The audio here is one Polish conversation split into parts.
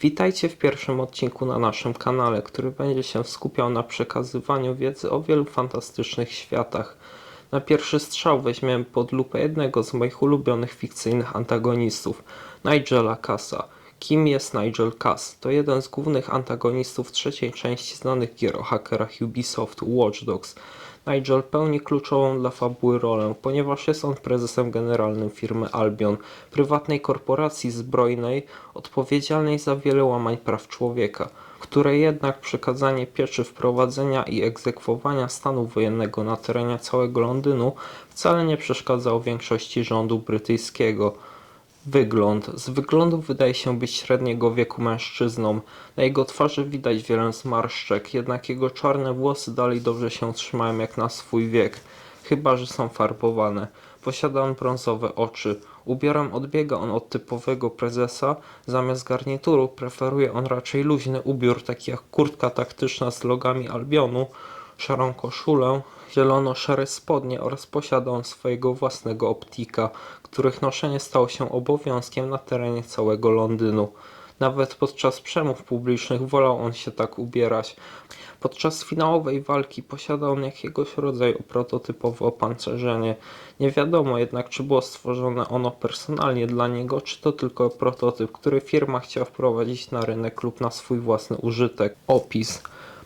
Witajcie w pierwszym odcinku na naszym kanale, który będzie się skupiał na przekazywaniu wiedzy o wielu fantastycznych światach. Na pierwszy strzał weźmiemy pod lupę jednego z moich ulubionych fikcyjnych antagonistów, Nigela Cassa. Kim jest Nigel Cass? To jeden z głównych antagonistów trzeciej części znanych gier o hakerach Ubisoftu Watch Dogs. Nigel pełni kluczową dla fabuły rolę, ponieważ jest on prezesem generalnym firmy Albion, prywatnej korporacji zbrojnej odpowiedzialnej za wiele łamań praw człowieka, której jednak przekazanie pieczy wprowadzenia i egzekwowania stanu wojennego na terenie całego Londynu wcale nie przeszkadzał większości rządu brytyjskiego. Wygląd. Z wyglądu wydaje się być średniego wieku mężczyzną. Na jego twarzy widać wiele zmarszczek, jednak jego czarne włosy dalej dobrze się trzymają jak na swój wiek, chyba że są farbowane. Posiada on brązowe oczy. Ubiorem odbiega on od typowego prezesa, zamiast garnituru preferuje on raczej luźny ubiór, taki jak kurtka taktyczna z logami Albionu, szarą koszulę, zielono-szare spodnie oraz posiada on swojego własnego optika, których noszenie stało się obowiązkiem na terenie całego Londynu. Nawet podczas przemów publicznych wolał on się tak ubierać. Podczas finałowej walki posiada on jakiegoś rodzaju prototypowe opancerzenie. Nie wiadomo jednak, czy było stworzone ono personalnie dla niego, czy to tylko prototyp, który firma chciała wprowadzić na rynek lub na swój własny użytek. Opis.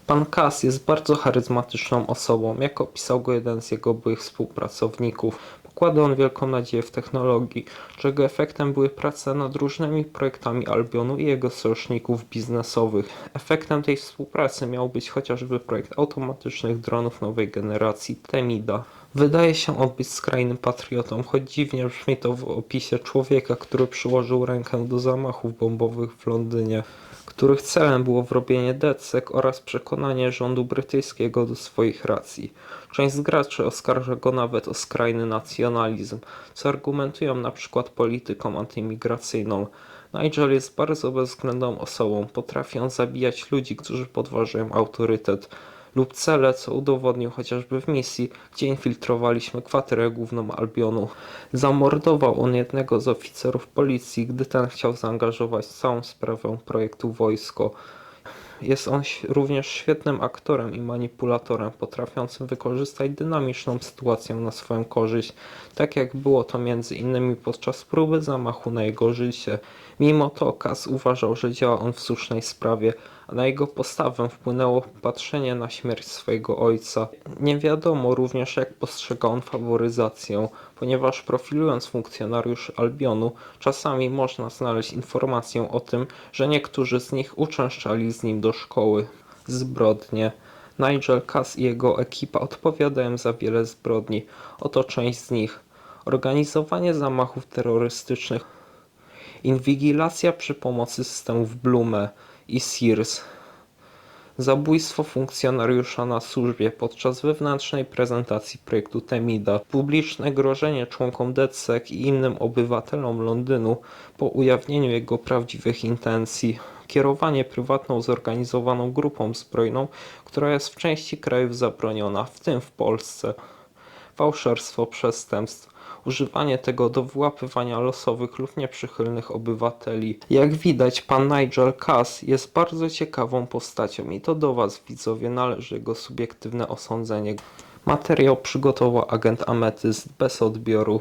Pan Cass jest bardzo charyzmatyczną osobą, jak opisał go jeden z jego byłych współpracowników. Pokłada on wielką nadzieję w technologii, czego efektem były prace nad różnymi projektami Albionu i jego sojuszników biznesowych. Efektem tej współpracy miał być chociażby projekt automatycznych dronów nowej generacji Temida. Wydaje się on być skrajnym patriotą, choć dziwnie brzmi to w opisie człowieka, który przyłożył rękę do zamachów bombowych w Londynie których celem było wrobienie DedSec oraz przekonanie rządu brytyjskiego do swoich racji. Część z graczy oskarża go nawet o skrajny nacjonalizm, co argumentują na przykład polityką antymigracyjną. Nigel jest bardzo bezwzględną osobą, potrafi on zabijać ludzi, którzy podważają autorytet lub cele, co udowodnił chociażby w misji, gdzie infiltrowaliśmy kwaterę główną Albionu. Zamordował on jednego z oficerów policji, gdy ten chciał zaangażować całą sprawę projektu wojsko. Jest on również świetnym aktorem i manipulatorem, potrafiącym wykorzystać dynamiczną sytuację na swoją korzyść, tak jak było to między innymi podczas próby zamachu na jego życie. Mimo to Kas uważał, że działa on w słusznej sprawie, a na jego postawę wpłynęło patrzenie na śmierć swojego ojca. Nie wiadomo również jak postrzega on faworyzację, ponieważ profilując funkcjonariuszy Albionu, czasami można znaleźć informację o tym, że niektórzy z nich uczęszczali z nim do szkoły. Zbrodnie. Nigel Cass i jego ekipa odpowiadają za wiele zbrodni. Oto część z nich. Organizowanie zamachów terrorystycznych Inwigilacja przy pomocy systemów Blume i Sears. Zabójstwo funkcjonariusza na służbie podczas wewnętrznej prezentacji projektu Temida. Publiczne grożenie członkom DedSec i innym obywatelom Londynu po ujawnieniu jego prawdziwych intencji. Kierowanie prywatną zorganizowaną grupą zbrojną, która jest w części krajów zabroniona, w tym w Polsce fałszerstwo przestępstw, używanie tego do wyłapywania losowych lub nieprzychylnych obywateli. Jak widać, pan Nigel Cass jest bardzo ciekawą postacią i to do Was, widzowie, należy jego subiektywne osądzenie. Materiał przygotował agent Ametyst bez odbioru.